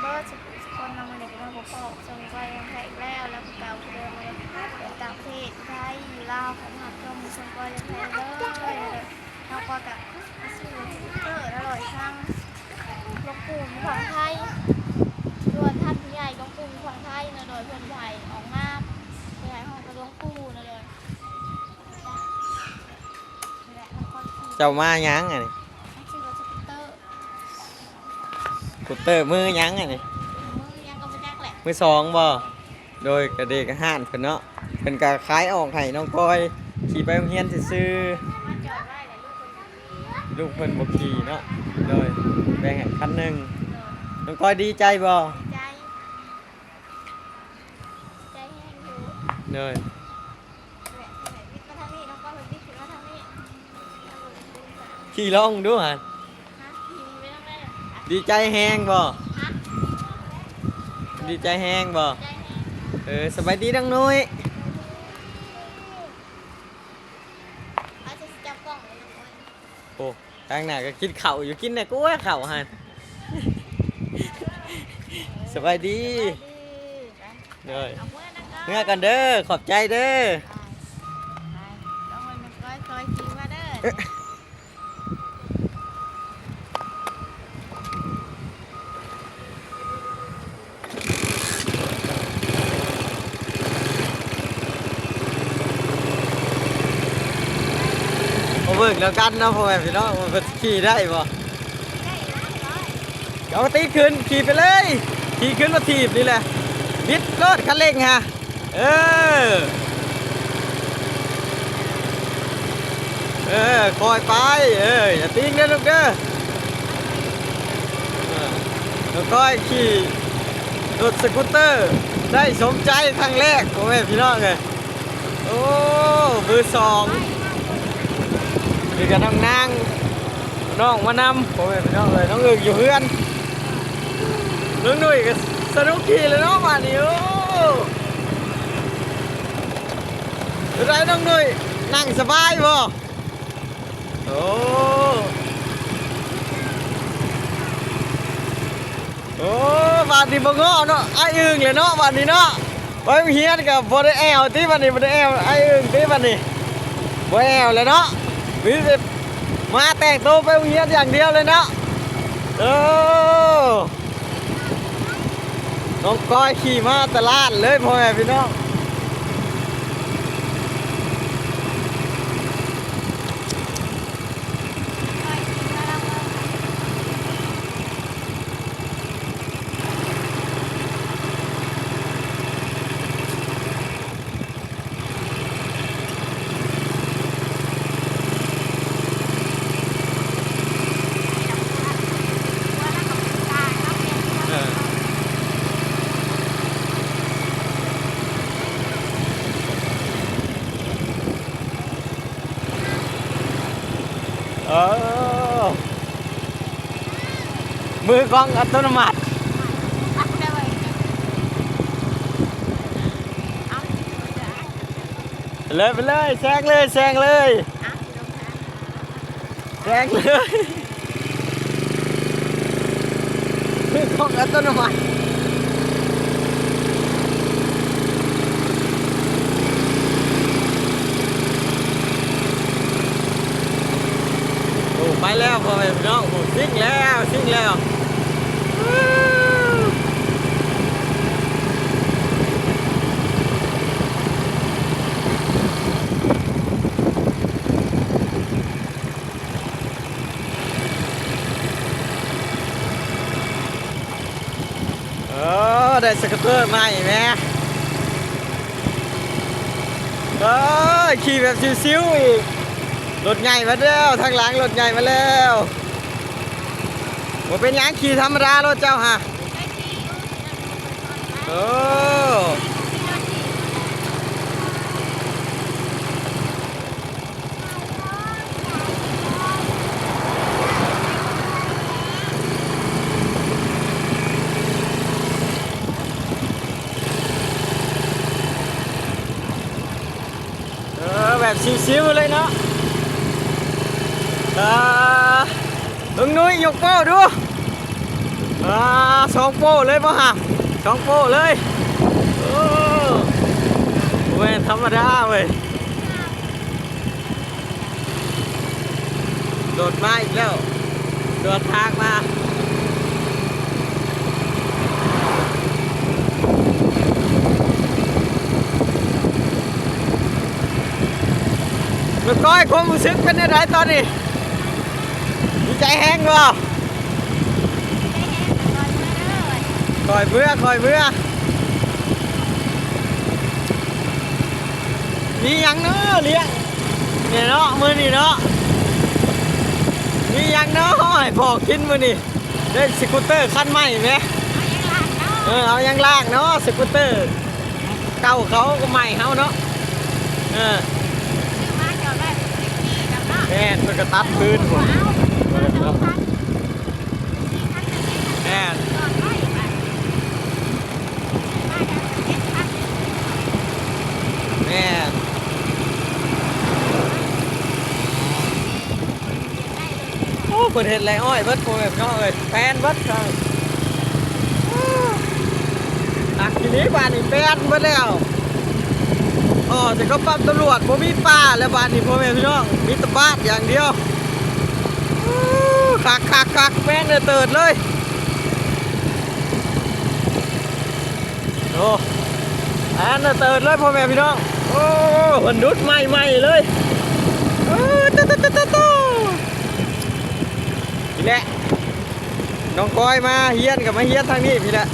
เบิร์ดสุคนนำมาเด็กมาบอกพ่อส่งไปยังแพ้อีกแล้วแล้วก็เก่าเดิมเลยต่างประเทศไทยลาวของหัดก็มีส่งไปยังแพ้เลยเราก็กับชื่อเตอร์อร่อยช่างลงกลุ่มของไทยส่วท่านผู้ใหญ่ลงกลุ่มของไทยนะโดยเพื่อนใหญ่ออกมาผู้ใหญ่ห้องกระลงปูนะเลยเจ้ามายังไงนี่ ชื่อรถสกูตเตอร์ กุเตอร์มือยังไงนี่มือยังก็ไม่แยกแหละมือสองบ่โดยกระเดกห้านเพิ่นเนาะเพิ่นก็ขายออกให้น้องก้อยขี่ไปโรงเรียนซื่อมาจอดไว้เลยลูกคนนี้ๆลูกเพิ่นบ่ขี่เนาะโดยแบ่งให้คันหนึงน้องก้อยดีใจบ่ใจ ใจแห้งอยู่ โดยแหละแหละวิทย์มาทางนี้น้องก็เลยวิทย์ขึ้นมาทางนี้ขี่ลองดูหั่น ฮะทีไม่ต้องได้เลยอะดีใจแฮงบ่ฮะดีใจแฮงบ่ใจแห้งเออสบายดีดังนุ้ยอาจจะจับกล้องเลยน้องก้อยโอ้ทางหน้าก็กินข้าวอยู่กินแต่กูว่าข้าวหั่นสบายดีไปโดยเอาเมื่อนะก้อยเมื่อกันเด้อขอบใจเด้อ ไปไปต้องไปน้องก้อยคอยกินมาเด้อ มา เบิ่งแล้วกันเนาะพ่อแม่พี่น้องว่าเพิ่นขี่ได้บ่ได้แล้วก้อยเอาตีขึ้นขี่ไปเลยขี่ขึ้นมาถีบนี่แหละบิดรถคันเร่งฮะเออเออคอยไปเอออย่าติ้งเด้อลูกเด้อเออแล้วก็ขี่รถสกูตเตอร์ ได้สมใจครั้งแรกพ่อแม่พี่น้องเลยโอ้มือสอง นี่ก็น้องนางน้องมานำพ่อแม่พี่น้องเลยน้องอึกอยู่เพื่อนน้องหนุ่ยก็สนุกขี่เลยเนาะมานี่โอ้เป็นไรน้องหนุ่ยนั่งสบายบ่โอ้โอ้บาดนี้บ่ง้อเนาะไอ้อึ่งเลยเนาะบาดนี้เนาะไว้เฮียนกับบ่ได้แอวติบาดนี้บ่ได้แอวไอ้อึ่งติบาดนี้บ่แอวเลยเนาะ นี่มาแต่งตัวไปโรงเฮียนอย่างเดียวเลยนะเออน้องก้อยขี่มาตลาดเลยพ่อแม่พี่น้องเออเออ มือกล้องอัตโนมัติเลยไปเลยแซงเลยแซงเลยแซงเลยมือกล้องอัตโนมัติโอ้ไป แล้วพ่อแม่พี่น้องโอ้ซิ่งแล้วซิ่งแล้วเออได้สกูตเตอร์ใหม่แม่เออขี่แบบซิวๆอีก รถใหญ่มาแล้วทางหลังรถใหญ่มาแล้วว่าเป็นยังขี่ธรรมดารถเจ้าฮะได้ดีอยู่ที่นั่นเออแบบซิวๆเลยเนาะ อ่าลุงนุ้ยยกเป้ดูอ่าสองโป้เลยป่ะฮะสองโป้เลยโอ้เว้ยธรรมดาเว้ยโดดมาอีกแล้วโดดทางมาก้อยความรู้สึกเป็นยังไงตอนนี้ ใจแห้งบ่คอยเบื่อคอยเบื่อมีหยังเนาะเลี้ยงเนี่ยเนาะมือนี่เนาะมีหยังเนาะให้พอกินมือนี่ได้สกูตเตอร์คันใหม่ไหมเออเอายังลากเนาะสกูตเตอร์เก่าเขาก็ใหม่เขาเนาะเออแม่นเพิ่นก็ตัดพื้นผม แม่แม่โอ้เปิดเห็ดไรอ้อยเบิดโปรแบบนาะเอ้ยแฟนเบิดครับอะทีนี้บ้านนี่แฟนเบิดแล้วอ๋อแต่ก็ปั๊มตำรวจบ่มีป้าแล้วบ้านนี่พ่อแม่พี่น้องมีแตบ้านอย่างเดียว คักคักคักแม่นเลยเติดเลยโอ้แอนเลยเติดเลยพ่อแม่พี่น้อง โอ้มันดุดใหม่ๆเลยโอ้ตุ๊ตุ๊ตุ๊ตุ๊ตุ๊พี่แหละน้องก้อยมาเฮียนกับมาเฮียนทางนี้พี่แหละ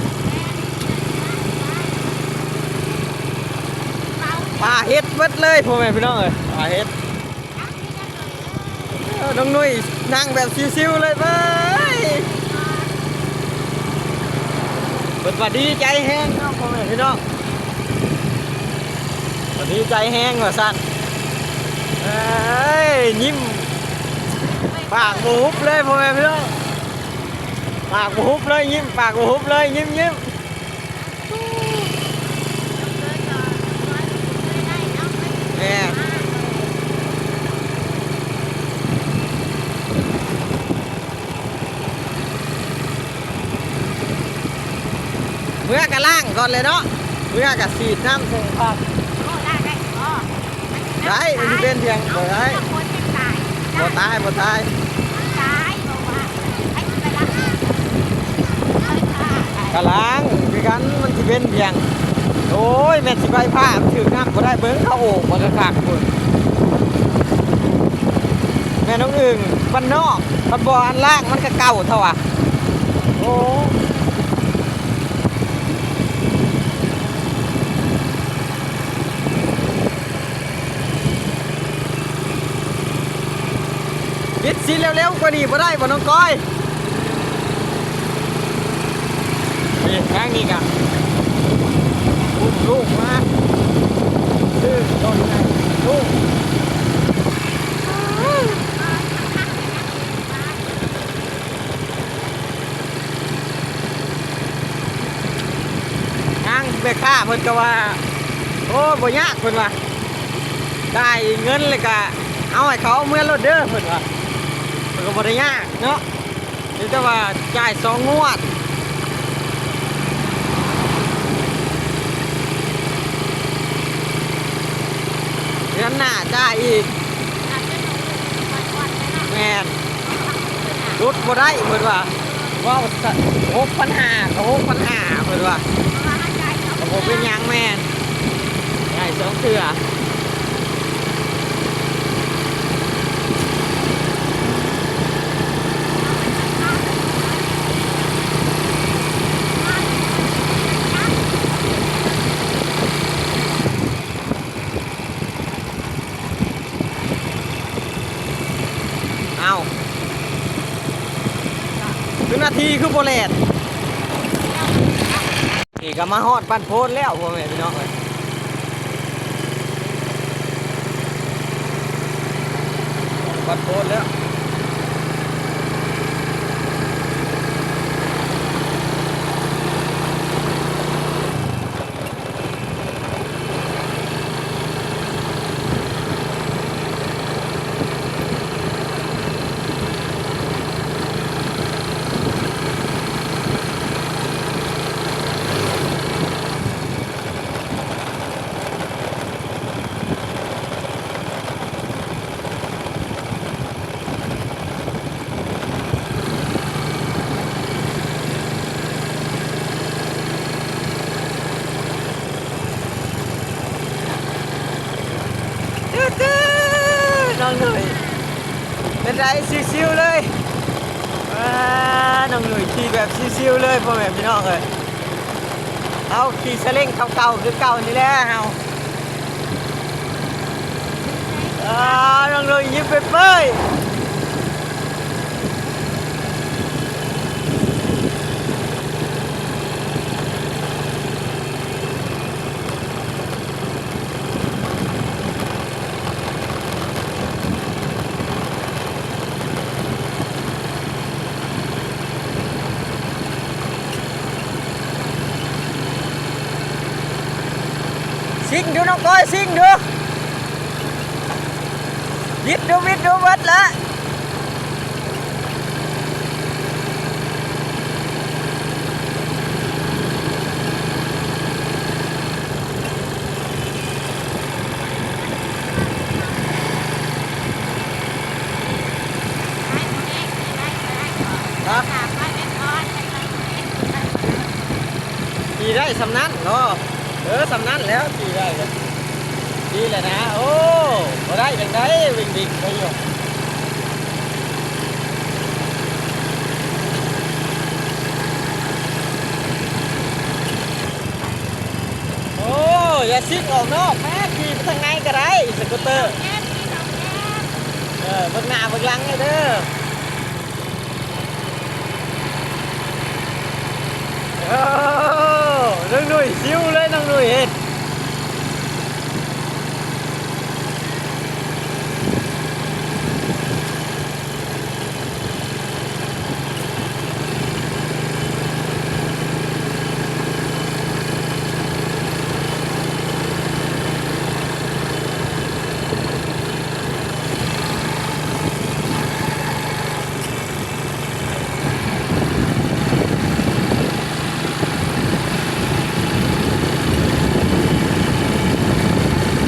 ปลาเฮ็ดเบิดเลยพ่อแม่พี่น้องเอ้ยปลาเฮ็ดน้องนุ้ย นั่งแบบชิวๆเลยเบ้ยเปิดว่าดีใจแห้งเนาะพ่อแม่พี่น้องว่าดีใจแห้งว่าสั่นเอ้ยยิ้มปากบหุบเลยพ่อแม่พี่น้องปากบหุบเลยยิ้มปากบหุบเลยยิ้มยิ้มแม่ เมื่อกะล่างก่อนเลยเนาะเมื่อกะสีดน้ำส่งผักได้มันจะเป็นเพียงบ่ได้บ่ตายบ่ตายกะล้างคือกันมันจะเป็นเพียงโอ้ยแม่นสิใบผ้ามันถือน้ำบ่ได้เบิ้งเข้าโอ่งบ่กระคักพุ่นแม่น้องอึ่งบ้านนอกบ้านบ่ออันล่างมันก็เก่าเท่าอะโอ้ คิดสิเร็วๆกว่านี้บ่ได้บ่น้องก้อยนี่ทางนี้กะลูกลูกมาซื้อต้นไม้ลูกนางเบค่าเพิ่นก็ว่า โอ้บ่ยากเพิ่นว่าได้เงินเลยก็เอาให้เขาเมื่อรถเด้อเพิ่นว่า ก็บ่ได้ยากเนาะนี่แต่ว่าจ่ายสองงวดเดือนหน้าจ่ายอีกแม่นรุดบ่ได้เพิ่นว่าว่าหกพันห้าก็หกพันห้าเพิ่นว่าก็บ่เป็นหยังแม่นได้สองเทื่อเอาคือนาทีคือโบเลตนี่ก็มาฮอดบ้านโพนแล้วพ่อแม่พี่น้องเลยบ้านโพนแล้ว ชิวๆเลยน้องหนุ่ยขี่แบบซิวๆเลยพ่อแม่พี่น้องเลยเอาขี่สเล้งเก่าๆคือเก่านี่แหละเอาน้องหนุ่ยยิ้มเปื่อยๆ ซิ่งดูน้องก้อยซิ่งดู วิดดูวิดดูวัดละครับขี่ได้สำนั้นเนาะเออสำนั้นแล้วขี่ได้เลยดีเลยนะ โอ้ บ่ได้ยังไงวิ่งดิ่งไปอยู่โอ้อย่าซิ่งออกนอกแม่ขี่ไปทางไหนก็ได้สกูตเตอร์ เออเบิ่งหน้าเบิ่งหลังให้เด้อโอ้น้องหนุ่ยซิวเลยน้องหนุ่ยเห็น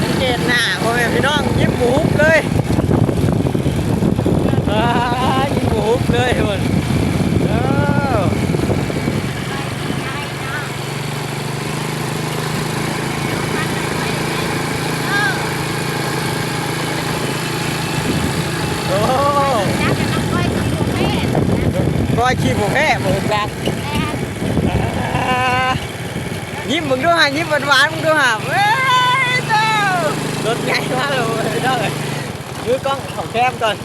สังเกตหน้าพ่อแม่พี่น้องยิ้มหมูหุบเลยอ่ายิ้มหมูหุบเลยมันเออโอ้ก้อย ขี้หมูแพ้หมูกัดอ่ายิ้มมึงด้วยฮะยิ้มหวานหวานๆมึงด้วยฮะเว้ยเจ้ารถใหญ่มากเลยเด้อยื้อกล้องของแคมก่อน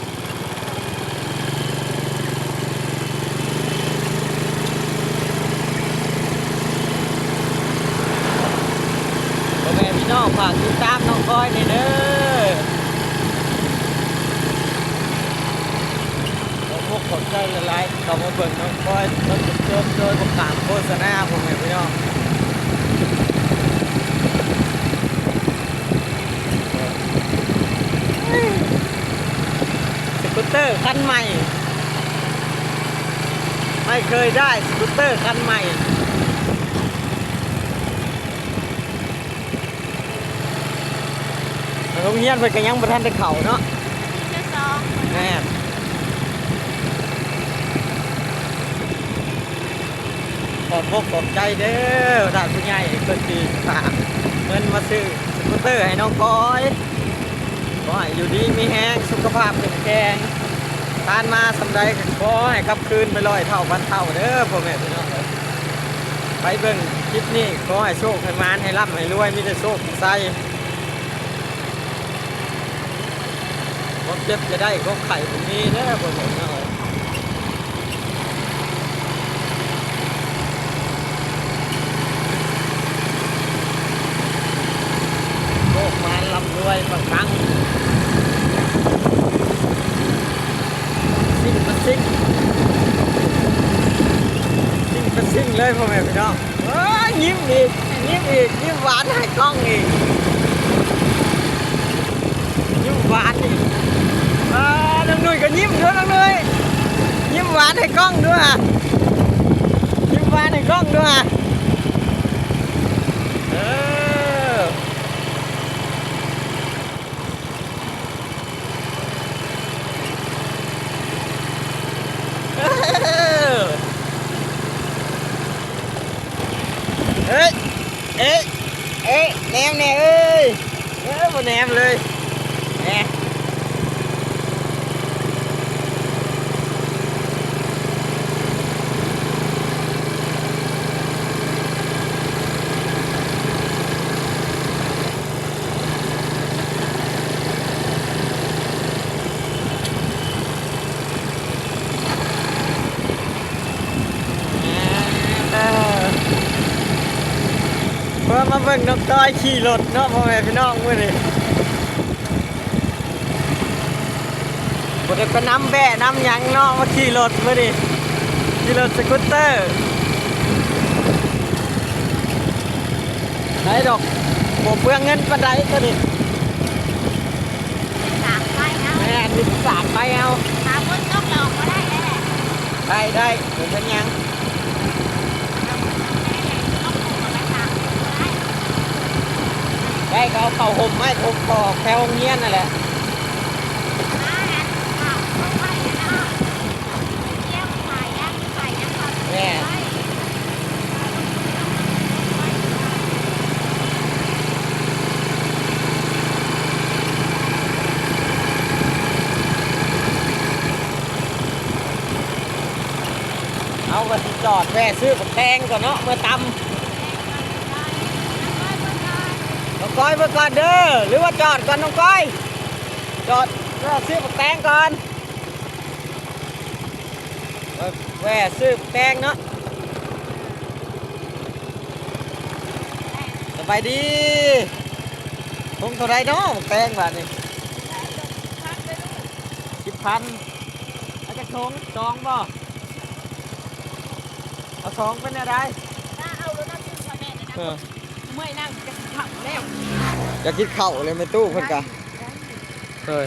พ่อแม่พี่น้องฝากติดตามน้องก้อยนี่เด้อ ผมพวกขอบใจหลายๆเข้ามาเบิ่งน้องก้อยรถจมโดยประกาศโฆษณาพ่อแม่พี่น้องสกูตเตอร์คันใหม่ ไม่เคยได้สกูตเตอร์คันใหม่โรงเรียนเพิ่นยังบ่ทันได้เข้าเนาะแม่นข อบพกขอบใจเด้อท่านผู้ใหญ่เพิ่นสิฝากเงินมาซื้อสกูตเตอร์ให้น้องก้อยขอให้อยู่ดีมีแห้งสุขภาพแข็งแรงทานมาสำใดก็ขอให้กลับคืนไปร้อยเท่าพันเท่าเด้อพ่อแม่พี่น้องไปเบิ่งคลิปนี้ขอให้โชคให้มานให้ร่ำให้รวยมีแต่โชคใส่ความเจ็บจะได้ความไข่ผมนี้เด้อพ่อแม่พี่น้องเอ้ยโชค มานร่ำรวยบางครั้งซิ่งมาซิ่งซิ่งมาซิ่งเลยพ่อแม่พี่น้องเอ้ยยิ้มอีกยิ้มอีกยิ้มหวานให้กล้องอีกยิ้มหวานอีกอ่าน้องหนุ่ยก็ยิ้มด้วยน้องหนุ่ยยิ้มหวานให้กล้องด้วยอะยิ้มหวานให้กล้องด้วยอะเออ เอ้ย เอ๊ะ เอ๊ะแนมแน่เอ้ยเอ้ยบ่แนมเลยแหน เพื่อมาเบิ่งนก ต้อยขี่รถเนาะพ่อแม่พี่น้องมื้อนี้บ่ได้ไปน้ำแบะน้ำหยังเนาะมาขี่รถมื้อนี้ขี่รถสกูตเตอร์ไหนดอกบ่เปลืองเงินปานใดตัวนี้สามไปเอาแม่มีสามไปเอาหาคนต้องหลอกมาได้แล้วได้ได้บ่เป็นหยัง ได้ก็เอาเข่าห่มไม้ห่มต่อแถวโรงเงี้ยนนั่นแหละแม่เอากระสิจอดแวะซื้อกับแตงก่อนเนาะเมื่อตำ น้องก้อยเมื่อก่อนเด้อหรือว่าจอดก่อนน้องก้อย จอดเพื่อซื้อกับแตงก่อนแวะซื้อกับแตงเนาะสบายดีทุ่งเท่าไรเนาะบักแตงแบบนี้สิบพันเอาจะทงจองบ่เอาสองเป็นอะไรเออเมื่อยนั่งจะขับแล้วอยากกินข้าวเลยไม่ตู้เพิ่นกะเฮ้ย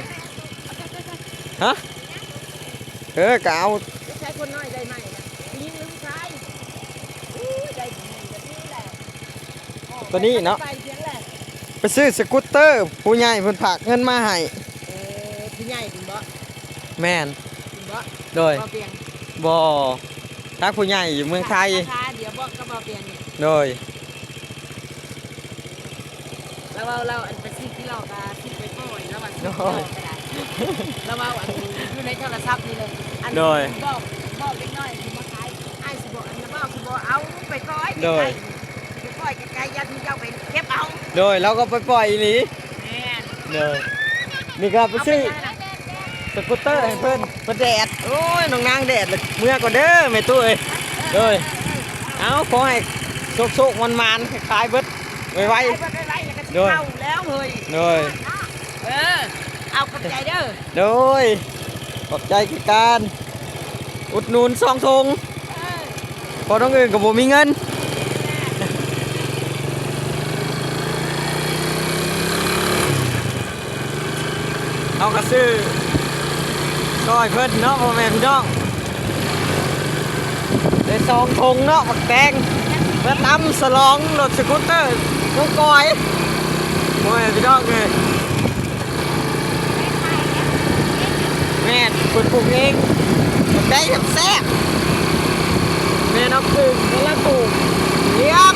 ฮะเออกะเอาใช้คนน้อยได้ไหมนะผู้หญิงหรือผู้ชายอู้ได้ผู้หญิงแบบนี้แหละตัวนี้เนาะไปเสียงแหละไปซื้อสกูตเตอร์ ผู้ใหญ่เพิ่นฝากเงินมาให้เออผู้ใหญ่คุณบ่แม่นคุณบ่โดยบ่เปลี่ยนบ่ถ้าผู้ใหญ่อยู่เมืองไทยราคาเดี๋ยวบอกก็บ่เปลี่ยนนี่โดยแล้ วเราเราอันเป็นสิ่งที่เราก็คิดไปก่อนแล้วมันโดยแล้วเราอันอยู่ในโทรศัพท์นี่เลยอันโดย บอกบอกเล็กน้อยคือมาขายไอ้สิบอกอันนั้นบอกสิบอกเอาไปก้อยโดย ไปก้อยไกลๆยัดมึงจะเอาไปเก็บเอาโดยเราก็ไปปล่อยอีหลีแม่นโดยนี่ก็ไปเอาไปซื้อยังน่ะสกูตเตอร์ให้เพิ่นเพิ่นแดด โอ้ย น้องนางแดดเลยเมื่อก่อนเด้อแม่ตู้เอ้ยโดยเอาขอให้สุกๆมันๆคล้ายๆเบิดไวไปไปไปไปแล้วก็สิ โดยเข้าแล้วเฮ้ยๆโดยเออเอากับใจเด้อโดยขอบใจกิการ อุดหนุนซองทงเออพอต้องอื่นกับผมมีเงินเอากระซื้อซอยเพิ่นเนาะพ่อแม่พี่น้องได้ซองทงเนาะปักแตงเพื่อตำสลองรถสกูตเตอร์น้องกอย พ่อแม่พี่น้องเลยแม่คุณปลูกเองได้แบบแซ่บแม่น้องพึ่งแล้วละปลูกเลี้ยง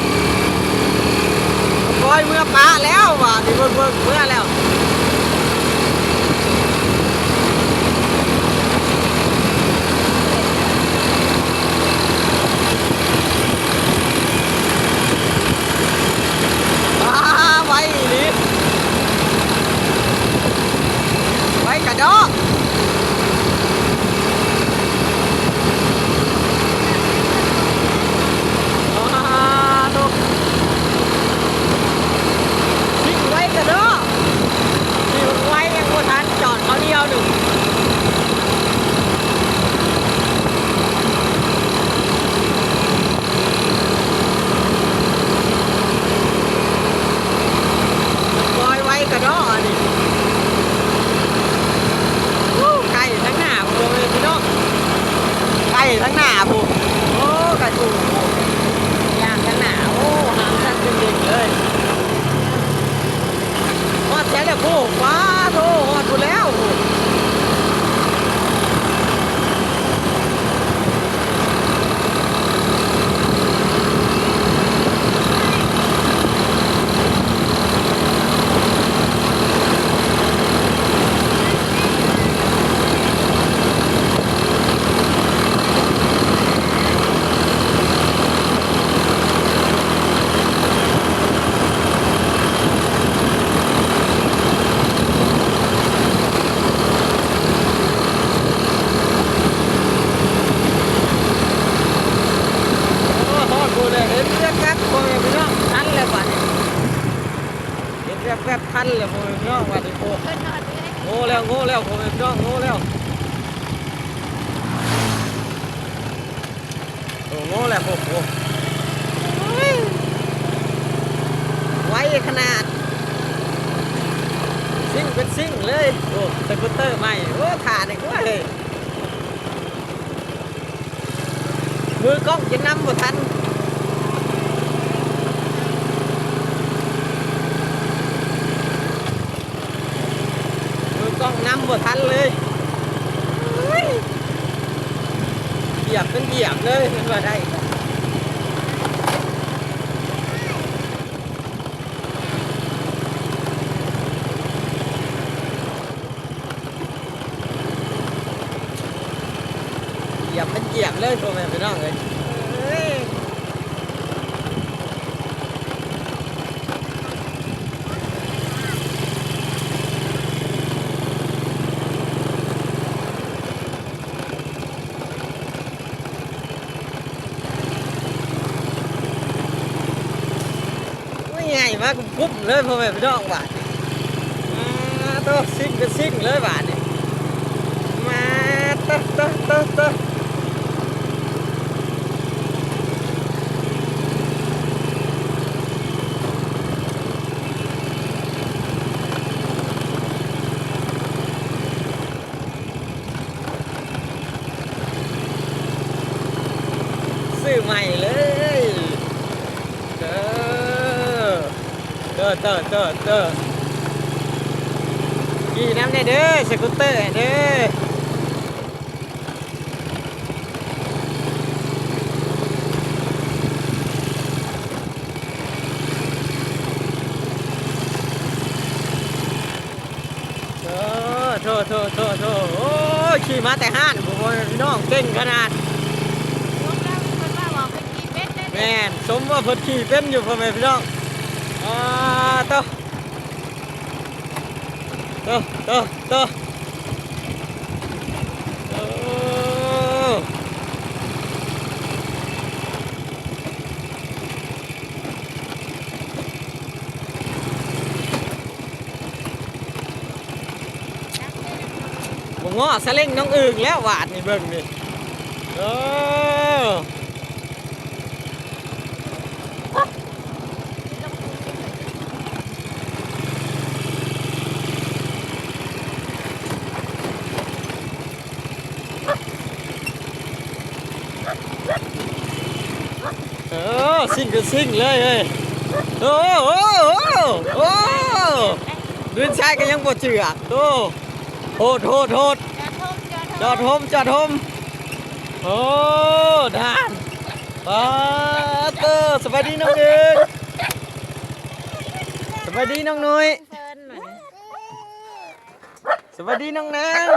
คอยเมื่อป้าแล้วว่ะที่เบิ่งเบิ่งเมื่อแล้ว นเลยพ่อแม่พี่น้องว่าดิโอ้เพิ่นนอนเลยโง่แล้วโง่แล้วพ่อแม่พี่น้องโง่แล้วโอ้โง่แล้วผมโอ้ไว้ขนาดซิ่งเป็นซิ่งเลยโอ้สกูตเตอร์ใหม่โอ้ขาดอีกว่าเลยมือกล้องจะนำบ่ทันมือกล้ คันเลยเบียบเป็นเบียบเลยมันว่าได้เหยียบเป็นเหยียบเลยพ่อแม่พี่น้องเลยเฮ้ยไม่ไงมากกุ๊บเลย พ่อแม่พี่น้องบาดนี้มาตัวซิ่งก็ซิ่งเลยบาดนี้มาตัวตัวตัวตัว ซื้อใหม่เลยเด้อ เด้อเด้อเด้อเด้อขี่น้ำในเด้อสกูตเตอร์เด้อเด้อโทษโทษโทษโทษโอ้ยขี่มาแต่ห้านผมว่าพี่น้องเก่งขนาดลูกแล้วเพิ่นว่าบอกเพิ่นกินเบ็ดได้แม่นสมว่าเพิ่นขี่เป็นอยู่พ่อแม่พี่น้องอ่าโตะ โตะโตะโตะโอ้บ่ง้อสะเล่งน้องอึ่งแล้วหวาดนี่เบิ่งนี่เออ เอ อซิ่งก็ซิ่งเลยเฮ้ยโอ้โอ้โอ้โอ้ดินชายก็ยังปวดเจือกโตโทษโทษโทษจอดโฮมจอดโฮมโอ้ด่านปาเตอร์สบายดีน้องเอิงสบายดีน้องนุ้ยเพิ่นหน่อยสดีน้องนาง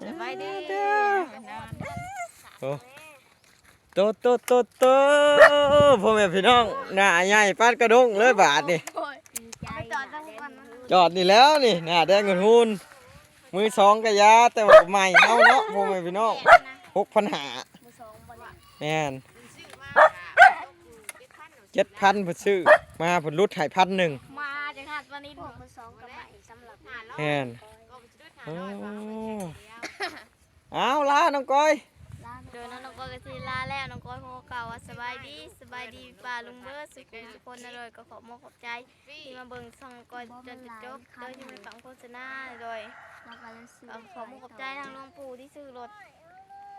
สบายดีโอ้ โตโตโตโตพ่อแม่พี่น้องหน้าใหญ่ปานกระดงเลยบาทนี่จอดตั้งก่อนนะจอดนี่แล้วนี่หน้าแดงเงินหุ่นมือสองกระยาแต่ว่าใหม่เอาเนาะพ่อแม่พี่น้องหกพันหามือสองบ่ได้แม่นเจ็ดพันผุดซื้อมาผุดรุดหายพันหนึ่งมาจังหัดวันนี้ถูกมือสองกับใหม่สำหรับงานแม่นโอ้เอาล่ะน้องก้อย โดยน้องก้อยก็สิลาแล้วน้องก้อยโฮเก่าว่าสบายดีสบายดีป้าลุงเบิร์ดสุขุมทุกคนนะเลยก็ขอมอบขอบใจที่มาเบิ่งช่องก้อยจนจะจบโดยที่ไม่ฟังโฆษณาโดยเอ่อขอมขอบใจทางหลวงปู่ที่ซื้อรถ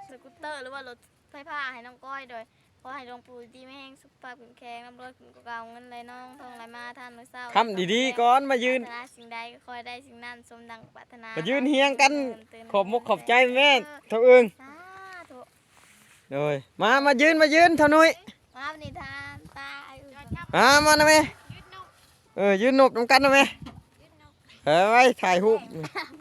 สกูตเตอร์หรือว่ารถไฟฟ้าให้น้องก้อยโดยขอให้หลวงปู่ดีไม่แห้งสุขภาพแข็งแรงร่ำรวยขึ้นกว่าเก่าเงินไหลน้องทองไหลมาท่านมื้อเช้าคำดีๆก่อนมายืนปรารถนาสิ่งใดก็คอยได้สิ่งนั้นสมดังปรารถนามายืนเฮียงกันตื่นขอบมกขอบใจแม่เท่าเอิงสาธุ โดยมามายืนมายืนเท่านุ้ยมาวันนี้ทานตาอายุมามานะแม่เออยืนหนบน้ำกันนะแม่เออไว้ถ่ายรูปม